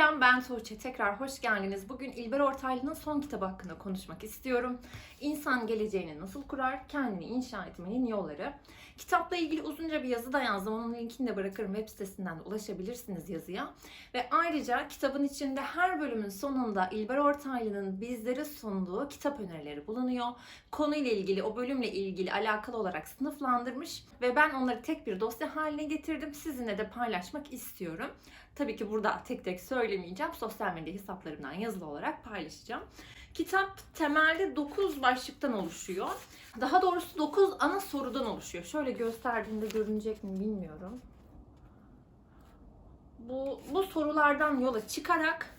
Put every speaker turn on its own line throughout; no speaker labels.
Selam ben Tuğçe. Tekrar hoş geldiniz. Bugün İlber Ortaylı'nın son kitabı hakkında konuşmak istiyorum. İnsan geleceğini nasıl kurar? Kendini inşa etmenin yolları. Kitapla ilgili uzunca bir yazı da yazdım. Onun linkini de bırakırım. Web sitesinden de ulaşabilirsiniz yazıya. Ve ayrıca kitabın içinde her bölümün sonunda İlber Ortaylı'nın bizlere sunduğu kitap önerileri bulunuyor. Konuyla ilgili, o bölümle ilgili alakalı olarak sınıflandırmış. Ve ben onları tek bir dosya haline getirdim. Sizinle de paylaşmak istiyorum. Tabii ki burada tek tek söylemeyeceğim. Sosyal medya hesaplarımdan yazılı olarak paylaşacağım. Kitap temelde 9 başlıktan oluşuyor. Daha doğrusu 9 ana sorudan oluşuyor. Şöyle gösterdiğimde görünecek mi bilmiyorum. Bu, bu sorulardan yola çıkarak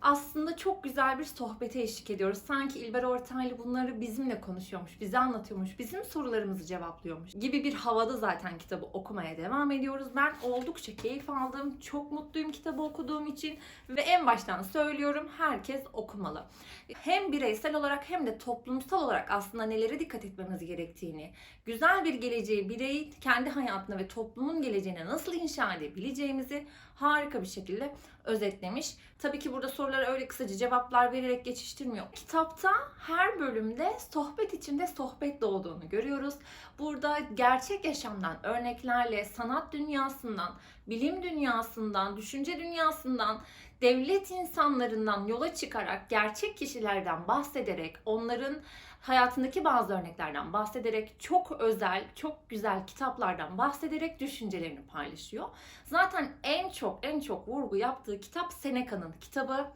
aslında çok güzel bir sohbete eşlik ediyoruz. Sanki İlber Ortaylı bunları bizimle konuşuyormuş, bize anlatıyormuş, bizim sorularımızı cevaplıyormuş gibi bir havada zaten kitabı okumaya devam ediyoruz. Ben oldukça keyif aldım, çok mutluyum kitabı okuduğum için ve en baştan söylüyorum herkes okumalı. Hem bireysel olarak hem de toplumsal olarak aslında nelere dikkat etmemiz gerektiğini, güzel bir geleceği bireyi kendi hayatına ve toplumun geleceğine nasıl inşa edebileceğimizi harika bir şekilde özetlemiş. Tabii ki burada sorulara öyle kısaca cevaplar vererek geçiştirmiyor. Kitapta her bölümde sohbet içinde sohbet doğduğunu görüyoruz. Burada gerçek yaşamdan örneklerle sanat dünyasından, bilim dünyasından, düşünce dünyasından, devlet insanlarından yola çıkarak gerçek kişilerden bahsederek onların hayatındaki bazı örneklerden bahsederek çok özel, çok güzel kitaplardan bahsederek düşüncelerini paylaşıyor. Zaten en çok en çok vurgu yaptığı kitap Seneca'nın kitabı.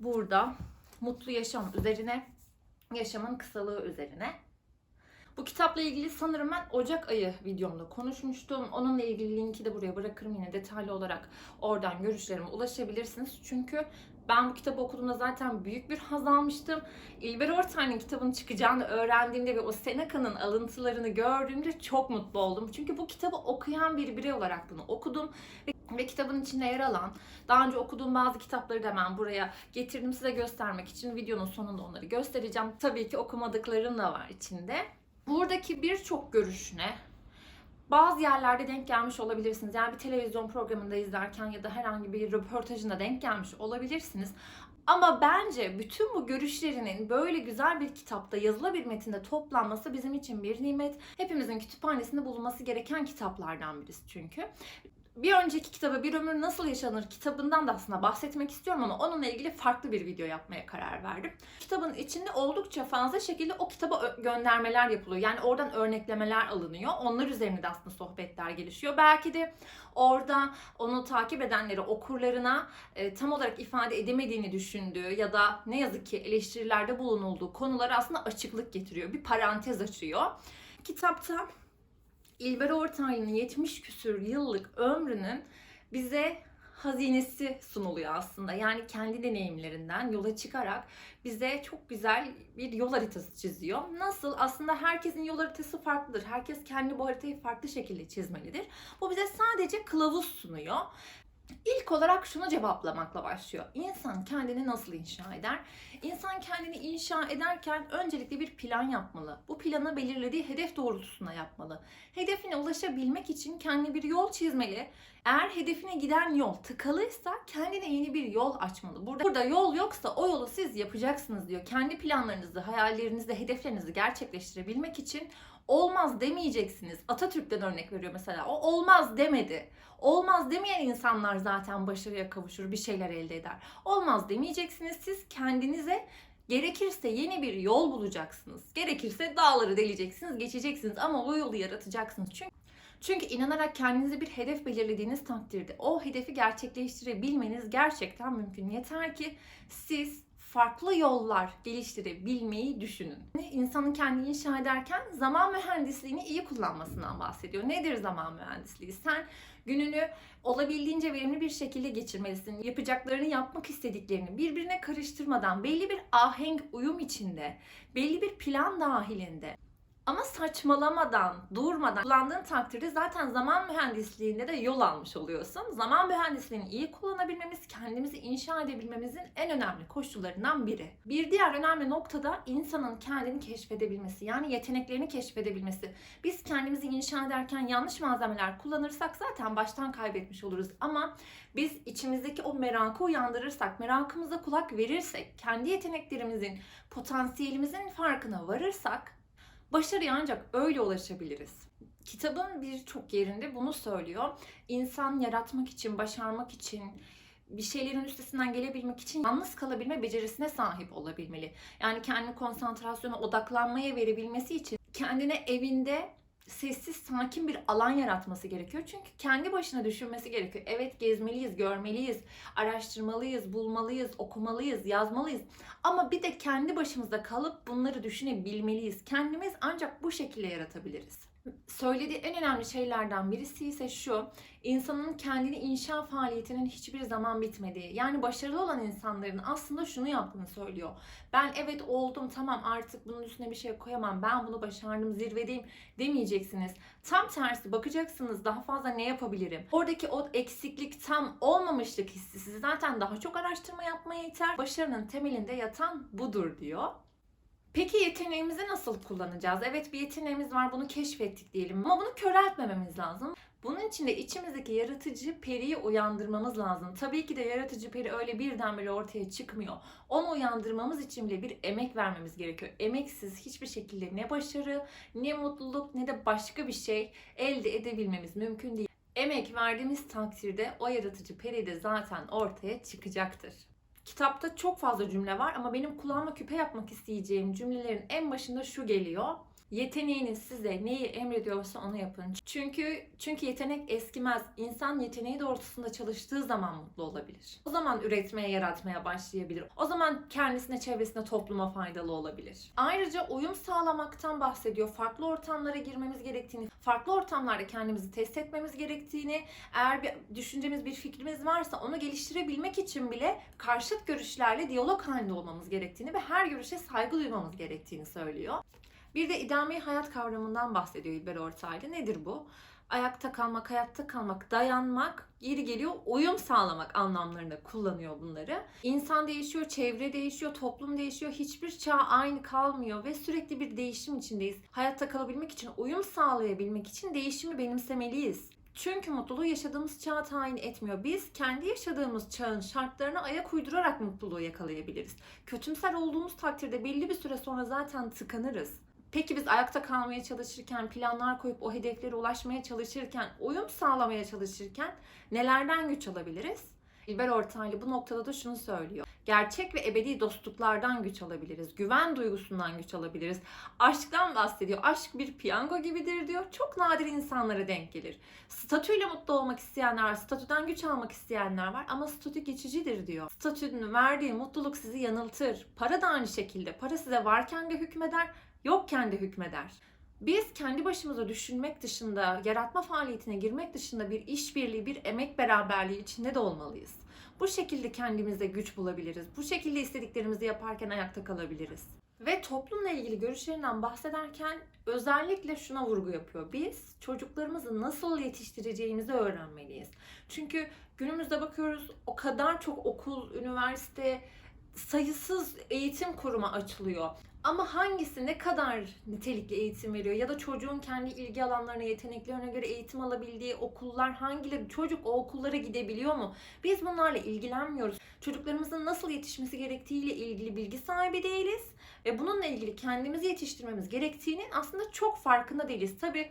Burada mutlu yaşam üzerine, yaşamın kısalığı üzerine. Bu kitapla ilgili sanırım ben Ocak ayı videomda konuşmuştum. Onunla ilgili linki de buraya bırakırım yine detaylı olarak oradan görüşlerime ulaşabilirsiniz. Çünkü ben bu kitabı okuduğumda zaten büyük bir haz almıştım. İlber Ortaylı'nın kitabının çıkacağını öğrendiğimde ve o Seneca'nın alıntılarını gördüğümde çok mutlu oldum. Çünkü bu kitabı okuyan bir birey olarak bunu okudum. Ve, kitabın içinde yer alan, daha önce okuduğum bazı kitapları da hemen buraya getirdim size göstermek için. Videonun sonunda onları göstereceğim. Tabii ki okumadıklarım da var içinde. Buradaki birçok görüşüne bazı yerlerde denk gelmiş olabilirsiniz. Yani bir televizyon programında izlerken ya da herhangi bir röportajında denk gelmiş olabilirsiniz. Ama bence bütün bu görüşlerinin böyle güzel bir kitapta, yazılı bir metinde toplanması bizim için bir nimet. Hepimizin kütüphanesinde bulunması gereken kitaplardan birisi çünkü bir önceki kitabı Bir Ömür Nasıl Yaşanır kitabından da aslında bahsetmek istiyorum ama onunla ilgili farklı bir video yapmaya karar verdim. Kitabın içinde oldukça fazla şekilde o kitaba göndermeler yapılıyor. Yani oradan örneklemeler alınıyor. Onlar üzerine de aslında sohbetler gelişiyor. Belki de orada onu takip edenleri okurlarına e, tam olarak ifade edemediğini düşündüğü ya da ne yazık ki eleştirilerde bulunulduğu konulara aslında açıklık getiriyor. Bir parantez açıyor. Kitapta İlber Ortaylı'nın 70 küsür yıllık ömrünün bize hazinesi sunuluyor aslında. Yani kendi deneyimlerinden yola çıkarak bize çok güzel bir yol haritası çiziyor. Nasıl? Aslında herkesin yol haritası farklıdır. Herkes kendi bu haritayı farklı şekilde çizmelidir. Bu bize sadece kılavuz sunuyor. İlk olarak şunu cevaplamakla başlıyor. İnsan kendini nasıl inşa eder? İnsan kendini inşa ederken öncelikle bir plan yapmalı. Bu planı belirlediği hedef doğrultusunda yapmalı. Hedefine ulaşabilmek için kendi bir yol çizmeli. Eğer hedefine giden yol tıkalıysa kendine yeni bir yol açmalı. Burada, burada yol yoksa o yolu siz yapacaksınız diyor. Kendi planlarınızı, hayallerinizi, hedeflerinizi gerçekleştirebilmek için olmaz demeyeceksiniz. Atatürk'ten örnek veriyor mesela. O olmaz demedi. Olmaz demeyen insanlar zaten başarıya kavuşur, bir şeyler elde eder. Olmaz demeyeceksiniz. Siz kendinize Gerekirse yeni bir yol bulacaksınız. Gerekirse dağları deleceksiniz, geçeceksiniz ama o yolu yaratacaksınız. Çünkü çünkü inanarak kendinize bir hedef belirlediğiniz takdirde o hedefi gerçekleştirebilmeniz gerçekten mümkün. Yeter ki siz farklı yollar geliştirebilmeyi düşünün. İnsanın kendini inşa ederken zaman mühendisliğini iyi kullanmasından bahsediyor. Nedir zaman mühendisliği? Sen gününü olabildiğince verimli bir şekilde geçirmelisin. Yapacaklarını, yapmak istediklerini birbirine karıştırmadan belli bir ahenk uyum içinde, belli bir plan dahilinde Ama saçmalamadan, durmadan kullandığın takdirde zaten zaman mühendisliğinde de yol almış oluyorsun. Zaman mühendisliğini iyi kullanabilmemiz, kendimizi inşa edebilmemizin en önemli koşullarından biri. Bir diğer önemli nokta da insanın kendini keşfedebilmesi, yani yeteneklerini keşfedebilmesi. Biz kendimizi inşa ederken yanlış malzemeler kullanırsak zaten baştan kaybetmiş oluruz. Ama biz içimizdeki o merakı uyandırırsak, merakımıza kulak verirsek, kendi yeteneklerimizin, potansiyelimizin farkına varırsak başarıya ancak öyle ulaşabiliriz. Kitabın birçok yerinde bunu söylüyor. İnsan yaratmak için, başarmak için, bir şeylerin üstesinden gelebilmek için yalnız kalabilme becerisine sahip olabilmeli. Yani kendi konsantrasyona, odaklanmaya verebilmesi için kendine evinde sessiz, sakin bir alan yaratması gerekiyor. Çünkü kendi başına düşünmesi gerekiyor. Evet gezmeliyiz, görmeliyiz, araştırmalıyız, bulmalıyız, okumalıyız, yazmalıyız. Ama bir de kendi başımızda kalıp bunları düşünebilmeliyiz. Kendimiz ancak bu şekilde yaratabiliriz. Söylediği en önemli şeylerden birisi ise şu. insanın kendini inşa faaliyetinin hiçbir zaman bitmediği. Yani başarılı olan insanların aslında şunu yaptığını söylüyor. Ben evet oldum tamam artık bunun üstüne bir şey koyamam. Ben bunu başardım zirvedeyim demeyeceksiniz. Tam tersi bakacaksınız daha fazla ne yapabilirim? Oradaki o eksiklik tam olmamışlık hissi sizi zaten daha çok araştırma yapmaya iter. Başarının temelinde yatan budur diyor. Peki yeteneğimizi nasıl kullanacağız? Evet bir yeteneğimiz var bunu keşfettik diyelim ama bunu köreltmememiz lazım. Bunun için de içimizdeki yaratıcı periyi uyandırmamız lazım. Tabii ki de yaratıcı peri öyle birdenbire ortaya çıkmıyor. Onu uyandırmamız için bile bir emek vermemiz gerekiyor. Emeksiz hiçbir şekilde ne başarı, ne mutluluk, ne de başka bir şey elde edebilmemiz mümkün değil. Emek verdiğimiz takdirde o yaratıcı peri de zaten ortaya çıkacaktır. Kitapta çok fazla cümle var ama benim kulağıma küpe yapmak isteyeceğim cümlelerin en başında şu geliyor. Yeteneğiniz size neyi emrediyorsa onu yapın. Çünkü çünkü yetenek eskimez. İnsan yeteneği doğrultusunda çalıştığı zaman mutlu olabilir. O zaman üretmeye, yaratmaya başlayabilir. O zaman kendisine, çevresine, topluma faydalı olabilir. Ayrıca uyum sağlamaktan bahsediyor. Farklı ortamlara girmemiz gerektiğini, farklı ortamlarda kendimizi test etmemiz gerektiğini, eğer bir düşüncemiz, bir fikrimiz varsa onu geliştirebilmek için bile karşıt görüşlerle diyalog halinde olmamız gerektiğini ve her görüşe saygı duymamız gerektiğini söylüyor. Bir de idame hayat kavramından bahsediyor İlber Ortaylı. Nedir bu? Ayakta kalmak, hayatta kalmak, dayanmak, geri geliyor uyum sağlamak anlamlarında kullanıyor bunları. İnsan değişiyor, çevre değişiyor, toplum değişiyor. Hiçbir çağ aynı kalmıyor ve sürekli bir değişim içindeyiz. Hayatta kalabilmek için, uyum sağlayabilmek için değişimi benimsemeliyiz. Çünkü mutluluğu yaşadığımız çağa tayin etmiyor. Biz kendi yaşadığımız çağın şartlarına ayak uydurarak mutluluğu yakalayabiliriz. Kötümser olduğumuz takdirde belli bir süre sonra zaten tıkanırız. Peki biz ayakta kalmaya çalışırken, planlar koyup o hedeflere ulaşmaya çalışırken, uyum sağlamaya çalışırken nelerden güç alabiliriz? İlber Ortaylı bu noktada da şunu söylüyor. Gerçek ve ebedi dostluklardan güç alabiliriz. Güven duygusundan güç alabiliriz. Aşktan bahsediyor. Aşk bir piyango gibidir diyor. Çok nadir insanlara denk gelir. Statüyle mutlu olmak isteyenler var. Statüden güç almak isteyenler var. Ama statü geçicidir diyor. Statünün verdiği mutluluk sizi yanıltır. Para da aynı şekilde. Para size varken de hükmeder, yokken de hükmeder. Biz kendi başımıza düşünmek dışında, yaratma faaliyetine girmek dışında bir işbirliği, bir emek beraberliği içinde de olmalıyız. Bu şekilde kendimize güç bulabiliriz. Bu şekilde istediklerimizi yaparken ayakta kalabiliriz. Ve toplumla ilgili görüşlerinden bahsederken özellikle şuna vurgu yapıyor. Biz çocuklarımızı nasıl yetiştireceğimizi öğrenmeliyiz. Çünkü günümüzde bakıyoruz o kadar çok okul, üniversite, sayısız eğitim kurumu açılıyor. Ama hangisi ne kadar nitelikli eğitim veriyor ya da çocuğun kendi ilgi alanlarına, yeteneklerine göre eğitim alabildiği okullar hangileri, çocuk o okullara gidebiliyor mu? Biz bunlarla ilgilenmiyoruz. Çocuklarımızın nasıl yetişmesi gerektiğiyle ilgili bilgi sahibi değiliz ve bununla ilgili kendimizi yetiştirmemiz gerektiğinin aslında çok farkında değiliz. Tabii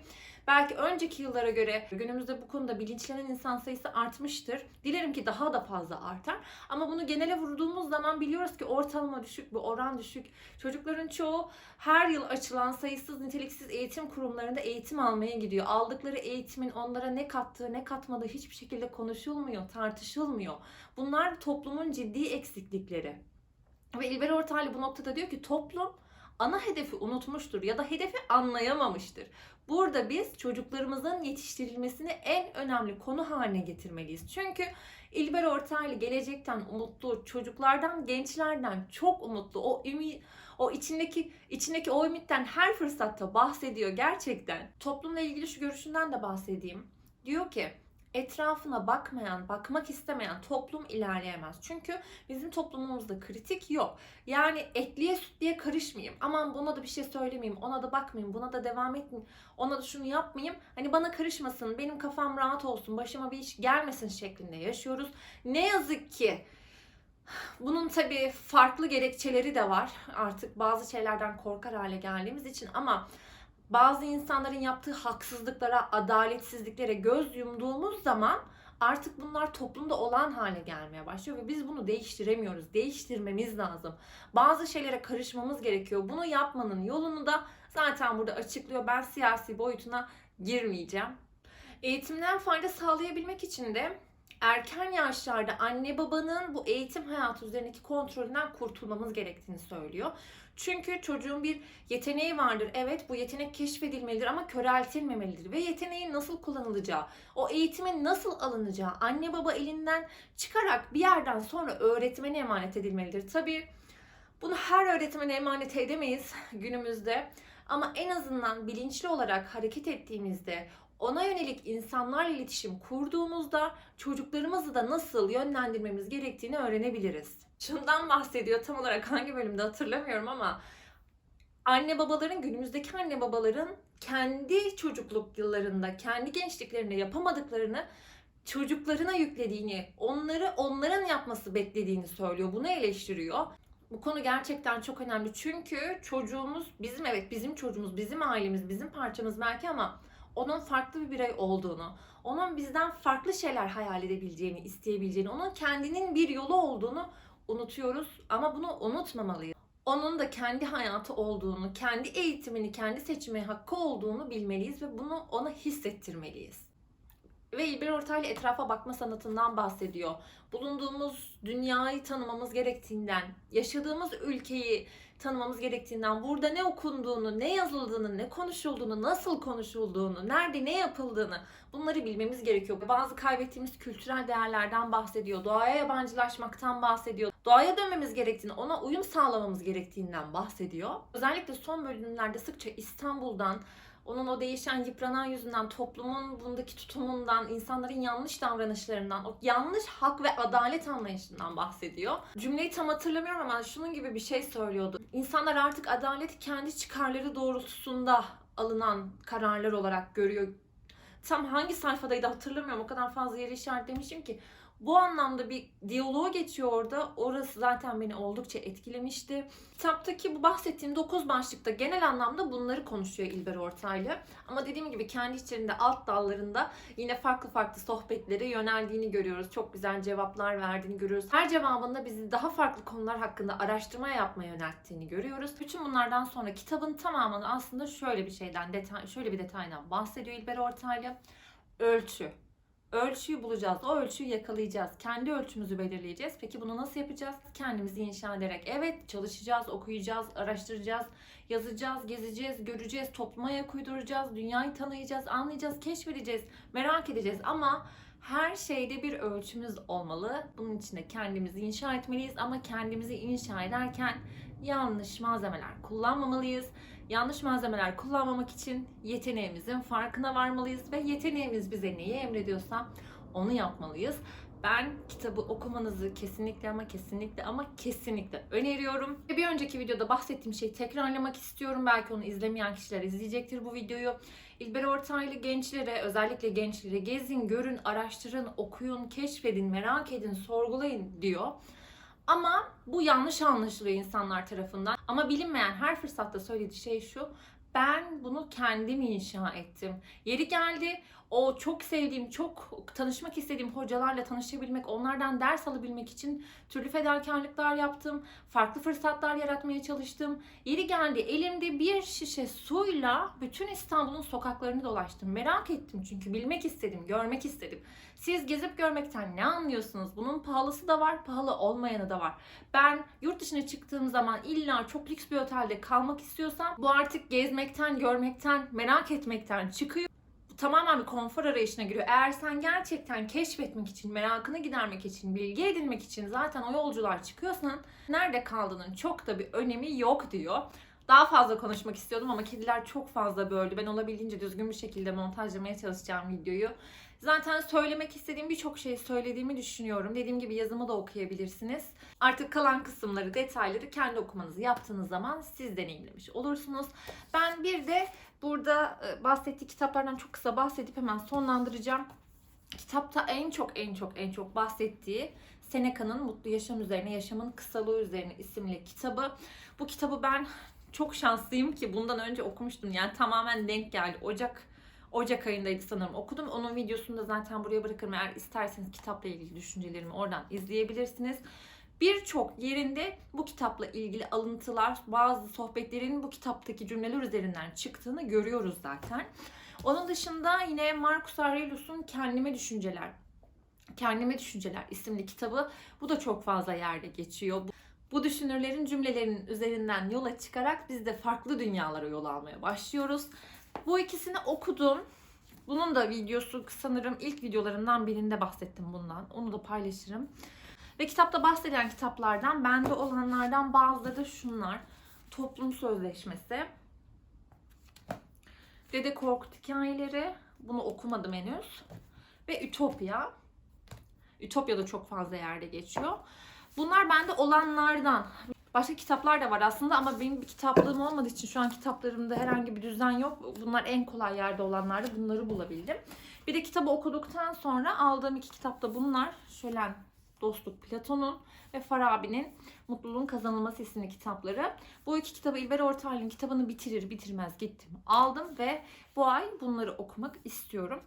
belki önceki yıllara göre günümüzde bu konuda bilinçlenen insan sayısı artmıştır. Dilerim ki daha da fazla artar. Ama bunu genele vurduğumuz zaman biliyoruz ki ortalama düşük, bu oran düşük. Çocukların çoğu her yıl açılan sayısız niteliksiz eğitim kurumlarında eğitim almaya gidiyor. Aldıkları eğitimin onlara ne kattığı, ne katmadığı hiçbir şekilde konuşulmuyor, tartışılmıyor. Bunlar toplumun ciddi eksiklikleri. Ve İlber Ortaylı bu noktada diyor ki toplum ana hedefi unutmuştur ya da hedefi anlayamamıştır. Burada biz çocuklarımızın yetiştirilmesini en önemli konu haline getirmeliyiz. Çünkü İlber Ortaylı gelecekten umutlu, çocuklardan, gençlerden çok umutlu. O ümit o içindeki içindeki o ümitten her fırsatta bahsediyor gerçekten. Toplumla ilgili şu görüşünden de bahsedeyim. Diyor ki etrafına bakmayan, bakmak istemeyen toplum ilerleyemez. Çünkü bizim toplumumuzda kritik yok. Yani etliye sütliye karışmayayım. Aman buna da bir şey söylemeyeyim, ona da bakmayayım, buna da devam etmeyeyim, ona da şunu yapmayayım. Hani bana karışmasın, benim kafam rahat olsun, başıma bir iş gelmesin şeklinde yaşıyoruz. Ne yazık ki bunun tabii farklı gerekçeleri de var. Artık bazı şeylerden korkar hale geldiğimiz için ama bazı insanların yaptığı haksızlıklara, adaletsizliklere göz yumduğumuz zaman artık bunlar toplumda olan hale gelmeye başlıyor ve biz bunu değiştiremiyoruz. Değiştirmemiz lazım. Bazı şeylere karışmamız gerekiyor. Bunu yapmanın yolunu da zaten burada açıklıyor. Ben siyasi boyutuna girmeyeceğim. Eğitimden fayda sağlayabilmek için de erken yaşlarda anne babanın bu eğitim hayatı üzerindeki kontrolünden kurtulmamız gerektiğini söylüyor. Çünkü çocuğun bir yeteneği vardır. Evet bu yetenek keşfedilmelidir ama köreltilmemelidir. Ve yeteneğin nasıl kullanılacağı, o eğitimin nasıl alınacağı anne baba elinden çıkarak bir yerden sonra öğretmene emanet edilmelidir. Tabii bunu her öğretmene emanet edemeyiz günümüzde. Ama en azından bilinçli olarak hareket ettiğimizde, ona yönelik insanlarla iletişim kurduğumuzda çocuklarımızı da nasıl yönlendirmemiz gerektiğini öğrenebiliriz. Şundan bahsediyor tam olarak hangi bölümde hatırlamıyorum ama anne babaların günümüzdeki anne babaların kendi çocukluk yıllarında, kendi gençliklerinde yapamadıklarını çocuklarına yüklediğini, onları onların yapması beklediğini söylüyor. Bunu eleştiriyor. Bu konu gerçekten çok önemli. Çünkü çocuğumuz bizim evet bizim çocuğumuz, bizim ailemiz, bizim parçamız belki ama onun farklı bir birey olduğunu, onun bizden farklı şeyler hayal edebileceğini, isteyebileceğini, onun kendinin bir yolu olduğunu unutuyoruz ama bunu unutmamalıyız. Onun da kendi hayatı olduğunu, kendi eğitimini, kendi seçimi hakkı olduğunu bilmeliyiz ve bunu ona hissettirmeliyiz. Ve İlber Ortaylı etrafa bakma sanatından bahsediyor. Bulunduğumuz dünyayı tanımamız gerektiğinden, yaşadığımız ülkeyi tanımamız gerektiğinden, burada ne okunduğunu, ne yazıldığını, ne konuşulduğunu, nasıl konuşulduğunu, nerede ne yapıldığını bunları bilmemiz gerekiyor. Bazı kaybettiğimiz kültürel değerlerden bahsediyor. Doğaya yabancılaşmaktan bahsediyor. Doğaya dönmemiz gerektiğini, ona uyum sağlamamız gerektiğinden bahsediyor. Özellikle son bölümlerde sıkça İstanbul'dan, onun o değişen, yıpranan yüzünden, toplumun bundaki tutumundan, insanların yanlış davranışlarından, o yanlış hak ve adalet anlayışından bahsediyor. Cümleyi tam hatırlamıyorum ama şunun gibi bir şey söylüyordu. İnsanlar artık adalet kendi çıkarları doğrultusunda alınan kararlar olarak görüyor. Tam hangi sayfadaydı hatırlamıyorum. O kadar fazla yeri işaretlemişim ki. Bu anlamda bir diyaloğa geçiyor orada. Orası zaten beni oldukça etkilemişti. Kitaptaki bu bahsettiğim 9 başlıkta genel anlamda bunları konuşuyor İlber Ortaylı. Ama dediğim gibi kendi içerisinde alt dallarında yine farklı farklı sohbetlere yöneldiğini görüyoruz. Çok güzel cevaplar verdiğini görüyoruz. Her cevabında bizi daha farklı konular hakkında araştırma yapmaya yönelttiğini görüyoruz. Bütün bunlardan sonra kitabın tamamını aslında şöyle bir şeyden, detay, şöyle bir detaydan bahsediyor İlber Ortaylı. Ölçü ölçüyü bulacağız. O ölçüyü yakalayacağız. Kendi ölçümüzü belirleyeceğiz. Peki bunu nasıl yapacağız? Kendimizi inşa ederek. Evet çalışacağız, okuyacağız, araştıracağız, yazacağız, gezeceğiz, göreceğiz, topluma ayak uyduracağız, dünyayı tanıyacağız, anlayacağız, keşfedeceğiz, merak edeceğiz ama her şeyde bir ölçümüz olmalı. Bunun için de kendimizi inşa etmeliyiz ama kendimizi inşa ederken yanlış malzemeler kullanmamalıyız. Yanlış malzemeler kullanmamak için yeteneğimizin farkına varmalıyız ve yeteneğimiz bize neyi emrediyorsa onu yapmalıyız. Ben kitabı okumanızı kesinlikle ama kesinlikle ama kesinlikle öneriyorum. Bir önceki videoda bahsettiğim şeyi tekrarlamak istiyorum. Belki onu izlemeyen kişiler izleyecektir bu videoyu. İlber Ortaylı gençlere, özellikle gençlere gezin, görün, araştırın, okuyun, keşfedin, merak edin, sorgulayın diyor. Ama bu yanlış anlaşılıyor insanlar tarafından. Ama bilinmeyen her fırsatta söylediği şey şu. Ben bunu kendim inşa ettim. Yeri geldi o çok sevdiğim, çok tanışmak istediğim hocalarla tanışabilmek, onlardan ders alabilmek için türlü fedakarlıklar yaptım. Farklı fırsatlar yaratmaya çalıştım. Yeri geldi elimde bir şişe suyla bütün İstanbul'un sokaklarını dolaştım. Merak ettim çünkü bilmek istedim, görmek istedim. Siz gezip görmekten ne anlıyorsunuz? Bunun pahalısı da var, pahalı olmayanı da var. Ben yurt dışına çıktığım zaman illa çok lüks bir otelde kalmak istiyorsam bu artık gezmek izlemekten, görmekten, merak etmekten çıkıyor. Tamamen bir konfor arayışına giriyor. Eğer sen gerçekten keşfetmek için, merakını gidermek için, bilgi edinmek için zaten o yolculuğa çıkıyorsan nerede kaldığının çok da bir önemi yok diyor. Daha fazla konuşmak istiyordum ama kediler çok fazla böldü. Ben olabildiğince düzgün bir şekilde montajlamaya çalışacağım videoyu. Zaten söylemek istediğim birçok şeyi söylediğimi düşünüyorum. Dediğim gibi yazımı da okuyabilirsiniz. Artık kalan kısımları, detayları kendi okumanızı yaptığınız zaman siz deneyimlemiş olursunuz. Ben bir de burada e, bahsettiği kitaplardan çok kısa bahsedip hemen sonlandıracağım. Kitapta en çok en çok en çok bahsettiği Seneca'nın Mutlu Yaşam Üzerine, Yaşamın Kısalığı Üzerine isimli kitabı. Bu kitabı ben çok şanslıyım ki bundan önce okumuştum. Yani tamamen denk geldi. Ocak Ocak ayındaydı sanırım okudum. Onun videosunu da zaten buraya bırakırım. Eğer isterseniz kitapla ilgili düşüncelerimi oradan izleyebilirsiniz. Birçok yerinde bu kitapla ilgili alıntılar, bazı sohbetlerin bu kitaptaki cümleler üzerinden çıktığını görüyoruz zaten. Onun dışında yine Marcus Aurelius'un Kendime Düşünceler, Kendime Düşünceler isimli kitabı. Bu da çok fazla yerde geçiyor. Bu düşünürlerin cümlelerinin üzerinden yola çıkarak biz de farklı dünyalara yol almaya başlıyoruz. Bu ikisini okudum. Bunun da videosu sanırım ilk videolarından birinde bahsettim bundan. Onu da paylaşırım. Ve kitapta bahsedilen kitaplardan, bende olanlardan bazıları da şunlar. Toplum Sözleşmesi. Dede Korkut Hikayeleri. Bunu okumadım henüz. Ve Ütopya. Ütopya da çok fazla yerde geçiyor. Bunlar bende olanlardan. Başka kitaplar da var aslında ama benim bir kitaplığım olmadığı için şu an kitaplarımda herhangi bir düzen yok. Bunlar en kolay yerde olanlardı. Bunları bulabildim. Bir de kitabı okuduktan sonra aldığım iki kitap da bunlar. Şölen Dostluk Platon'un ve Farabi'nin Mutluluğun Kazanılması isimli kitapları. Bu iki kitabı İlber Ortaylı'nın kitabını bitirir bitirmez gittim aldım ve bu ay bunları okumak istiyorum.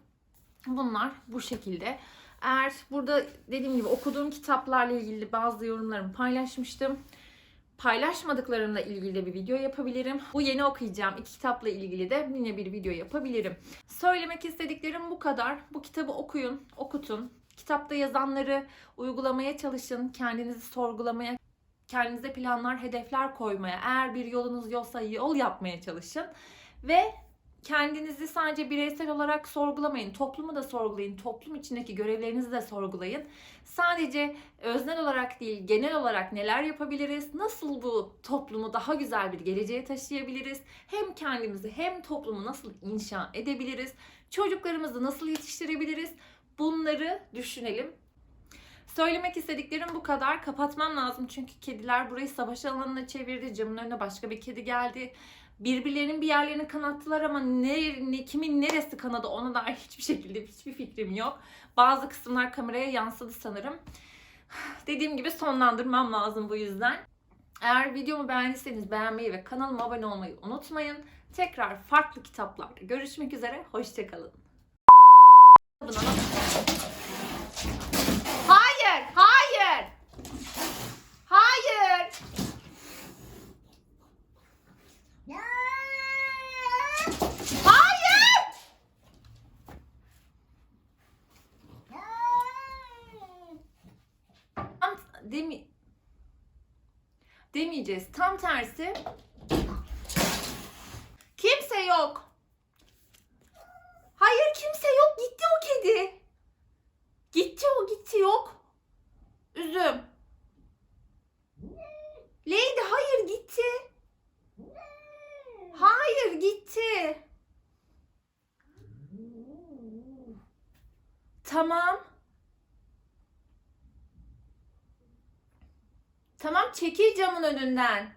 Bunlar bu şekilde. Eğer burada dediğim gibi okuduğum kitaplarla ilgili bazı yorumlarımı paylaşmıştım. Paylaşmadıklarımla ilgili de bir video yapabilirim. Bu yeni okuyacağım iki kitapla ilgili de yine bir video yapabilirim. Söylemek istediklerim bu kadar. Bu kitabı okuyun, okutun. Kitapta yazanları uygulamaya çalışın, kendinizi sorgulamaya, kendinize planlar, hedefler koymaya, eğer bir yolunuz yoksa yol yapmaya çalışın. Ve kendinizi sadece bireysel olarak sorgulamayın. Toplumu da sorgulayın. Toplum içindeki görevlerinizi de sorgulayın. Sadece öznel olarak değil, genel olarak neler yapabiliriz? Nasıl bu toplumu daha güzel bir geleceğe taşıyabiliriz? Hem kendimizi hem toplumu nasıl inşa edebiliriz? Çocuklarımızı nasıl yetiştirebiliriz? Bunları düşünelim. Söylemek istediklerim bu kadar. Kapatmam lazım çünkü kediler burayı savaş alanına çevirdi. Camın önüne başka bir kedi geldi. Birbirlerinin bir yerlerini kanattılar ama ne, ne kimin neresi kanadı ona dair hiçbir şekilde hiçbir fikrim yok. Bazı kısımlar kameraya yansıdı sanırım. Dediğim gibi sonlandırmam lazım bu yüzden. Eğer videomu beğendiyseniz beğenmeyi ve kanalıma abone olmayı unutmayın. Tekrar farklı kitaplarda görüşmek üzere. Hoşçakalın. Hayır, hayır. Hayır. Hayır. Tam demi demeyeceğiz. Tam tersi. Kimse yok. Hayır kimse yok. Gitti o kedi. Gitti o gitti yok. Üzüm. Lady hayır gitti. Hayır gitti. Tamam. Tamam çekil camın önünden.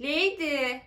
Lady.